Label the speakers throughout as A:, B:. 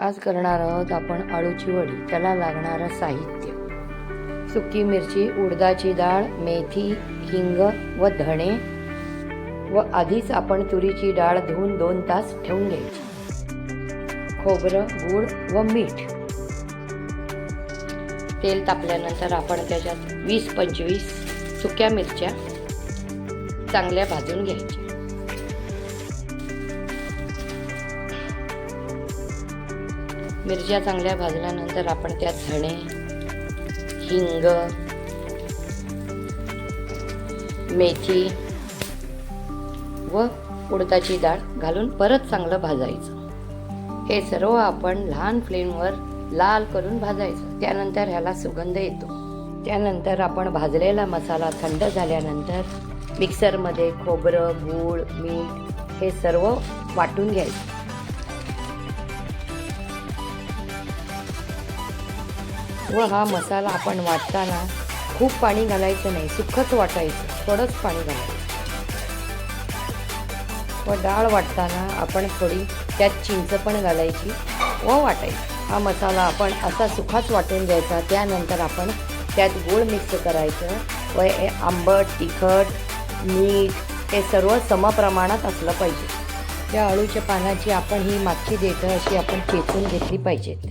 A: आज करणार आहोत आपण आळूची वडी त्याला लागणारं साहित्य. सुकी मिरची उडदाची डाळ मेथी हिंग व धणे. व आधीच आपण तुरीची डाळ धुवून दोन तास ठेवून घ्यायची. खोबरं गूळ व मीठ. तेल तापल्यानंतर आपण त्याच्यात वीस पंचवीस सुक्या मिरच्या चांगल्या भाजून घ्यायच्या. मिरच्या चांगल्या भाजल्यानंतर आपण त्यात धणे हिंग मेथी व उडदाची डाळ घालून परत चांगलं भाजायचं. हे सर्व आपण लहान फ्लेमवर लाल करून भाजायचं. त्यानंतर ह्याला सुगंध येतो. त्यानंतर आपण भाजलेला मसाला थंड झाल्यानंतर मिक्सरमध्ये खोबरं गूळ मीठ हे सर्व वाटून घ्यायचं. व हा मसाला आपण वाटताना खूप पाणी घालायचं नाही सुखच वाटायचं थोडंच पाणी घालायचं. व डाळ वाटताना आपण थोडी त्यात चिंच पण घालायची व वाटायची. हा मसाला आपण असा सुखाच वाटून घ्यायचा त्यानंतर आपण त्यात गूळ मिक्स करायचं व हे आंबट तिखट मीठ हे सर्व समप्रमाणात असलं पाहिजे. त्या अळूच्या पानाची आपण ही मागची देठं अशी आपण चेचून घेतली पाहिजेत.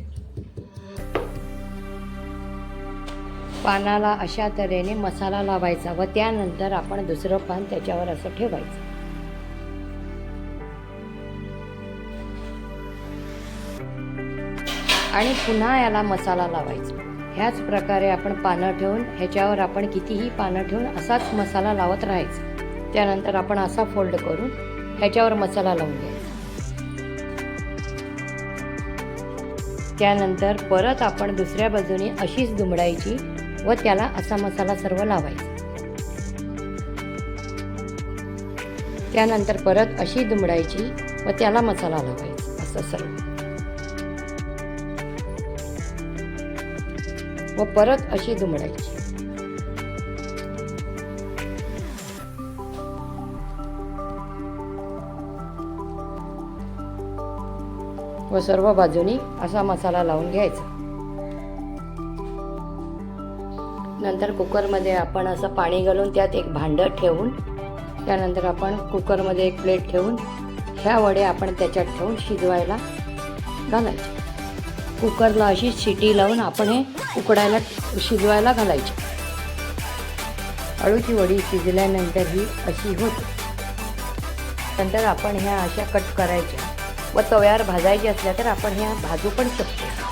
A: पानाला अशा तऱ्हेने मसाला लावायचा व त्यानंतर आपण दुसरं पान त्याच्यावर असं ठेवायचं. आणि पुन्हा याला मसाला लावायचा. ह्याच प्रकारे आपण पानं ठेवून ह्याच्यावर आपण कितीही पानं ठेवून असाच मसाला लावत राहायचा. त्यानंतर आपण असा फोल्ड करून ह्याच्यावर मसाला लावून घ्यायचा. त्यानंतर परत आपण दुसऱ्या बाजूने अशीच दुमडायची व त्याला असा मसाला सर्व लावायचा. त्यानंतर परत अशी दुमडायची व त्याला मसाला लावायचा असं सर्व. व परत अशी दुमडायची. व सर्व बाजूनी असा मसाला लावून घ्यायचा. नंतर कुकरमध्ये आपण असं पाणी घालून त्यात एक भांडं ठेवून त्यानंतर आपण कुकरमध्ये एक प्लेट ठेवून ह्या वडे आपण त्याच्यात ठेवून शिजवायला घालायचे. कुकरला अशी शिटी लावून आपण हे उकडायला शिजवायला घालायचे. अळूची वडी शिजल्यानंतर ही अशी होते. नंतर आपण ह्या अशा कट करायच्या व तव्यावर भाजायची असल्या तर आपण ह्या भाजू पण शकतो.